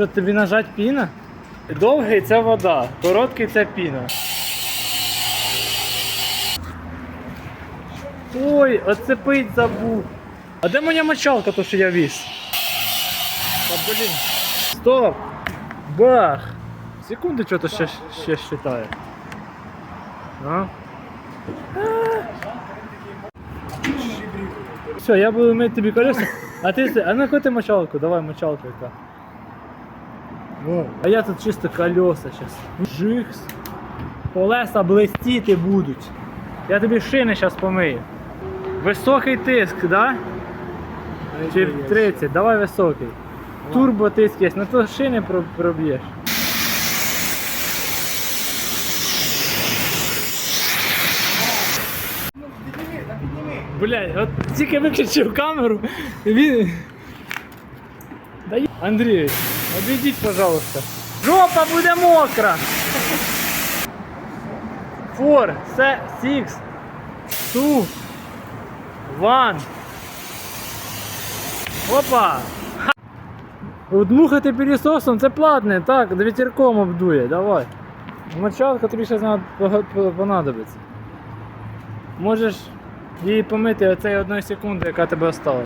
Що тобі нажать піна? Довгий це вода, короткий це піна. Ой, оцепить забув. А де моя мочалка, то що я віз? Та блін. Стоп! Бах! Секунду що-то ще, ще считає. А? Все, я буду мити тобі колеса. А ти, а яку ти мочалку? Давай мочалку яка. А я тут чисто колеса сейчас. Жихс. Колеса блистіти будуть. Я тобі шини зараз помию. Високий тиск, да? Чи 30, давай високий. Турбо тиск є, на то шини проб'єш. Блядь, от тільки виключив камеру, він. Андрій, обійдіть, пожалуйста. Жопа буде мокра! Four, six, two, one. Опа! Ха! Дмухати пилісосом це платне, так, вітерком обдує, давай. Мочалка тобі зараз понадобиться. Можеш її помити оцеї одної секунди, яка тебе осталась.